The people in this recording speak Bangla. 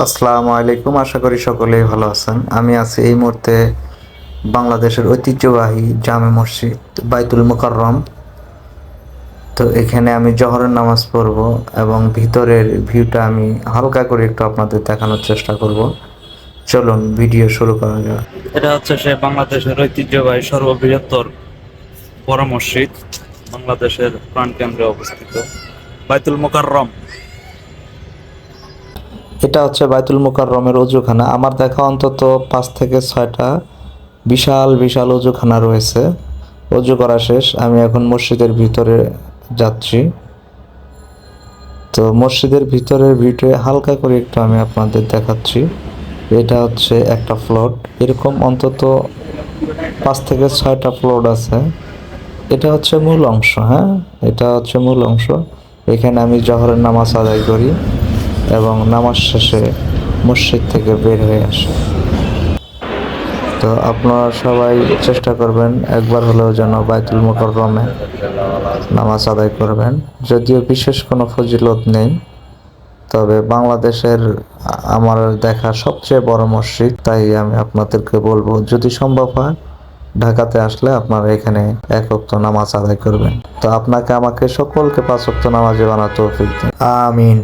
আসসালামু আলাইকুম, আশা করি সকলেই ভালো আছেন। আমি আছি এই মুহূর্তে বাংলাদেশের ঐতিহ্যবাহী জামে মসজিদ বাইতুল মুকাররম। তো এখানে আমি জহরের নামাজ পড়ব এবং ভিতরের ভিউটা আমি হালকা করে একটু আপনাদের দেখানোর চেষ্টা করব। চলুন, ভিডিও শুরু করা যাক। এটা হচ্ছে সে বাংলাদেশের ঐতিহ্যবাহী সর্ববৃহত্তর বড় মসজিদ, বাংলাদেশের প্রাণকেন্দ্রে অবস্থিত। বাইতুল মোকাররম। এটা হচ্ছে বাইতুল মুকাররমের অজুখানা। আমার দেখা অন্তত পাঁচ থেকে ছয়টা বিশাল বিশাল অজুখানা রয়েছে। অজু করা শেষ, আমি এখন মসজিদের ভিতরে যাচ্ছি। তো মসজিদের ভিতরের ভিউটা হালকা করে একটু আমি আপনাদের দেখাচ্ছি। এটা হচ্ছে একটা ফ্লোট। এরকম অন্তত পাঁচ থেকে ছয়টা ফ্লোট আছে। এটা হচ্ছে মূল অংশ হ্যাঁ? এটা হচ্ছে মূল অংশ। এখানে আমি জহরের নামাজ আদায় করি। এবং নামাজ শেষে মসজিদ থেকে বের হয়ে আসি। তো আপনারা সবাই চেষ্টা করবেন একবার হলেও যেন বাইতুল মোকররমে নামাজ আদায় করবেন। যদিও বিশেষ কোনো ফজিলত নেই, তবে বাংলাদেশের আমার দেখা সবচেয়ে বড় মসজিদ, তাই আমি আপনাদেরকে বলব, যদি সম্ভব হয়, ঢাকাতে আসলে আপনারা এখানে এক ওয়াক্ত নামাজ আদায় করবেন। তো আপনাকে আমাকে সকলকে পাঁচ ওয়াক্ত নামাজে বানাতে তৌফিক দিন। আমিন।